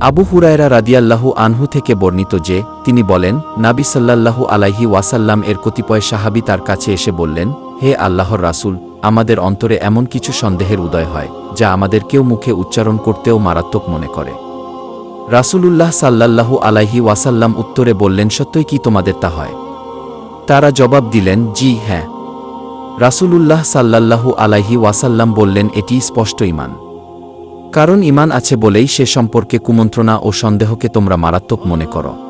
আবু হুরায়রা রাদিয়াল্লাহু আনহু থেকে বর্ণিত যে, তিনি বলেন, নাবি সাল্লাল্লাহু আলাইহি ওয়াসাল্লাম এর কতিপয় সাহাবি তার কাছে এসে বললেন, হে আল্লাহর রাসূল, আমাদের অন্তরে এমন কিছু সন্দেহের উদয় হয়, যা আমাদের কেউ মুখে উচ্চারণ করতেও মারাত্মক মনে করে। রাসূলুল্লাহ সাল্লাল্লাহু আলাইহি ওয়াসাল্লাম উত্তরে বললেন, সত্যই কি তোমাদের তা হয়? তারা জবাব দিলেন, জি হ্যাঁ। রাসূলুল্লাহ সাল্লাল্লাহু আলাইহি ওয়াসাল্লাম বললেন, এটি স্পষ্ট ইমান। কারণ ইমান আছে বলেই সে সম্পর্কে কুমন্ত্রণা ও সন্দেহকে তোমরা মারাত্মক মনে করো।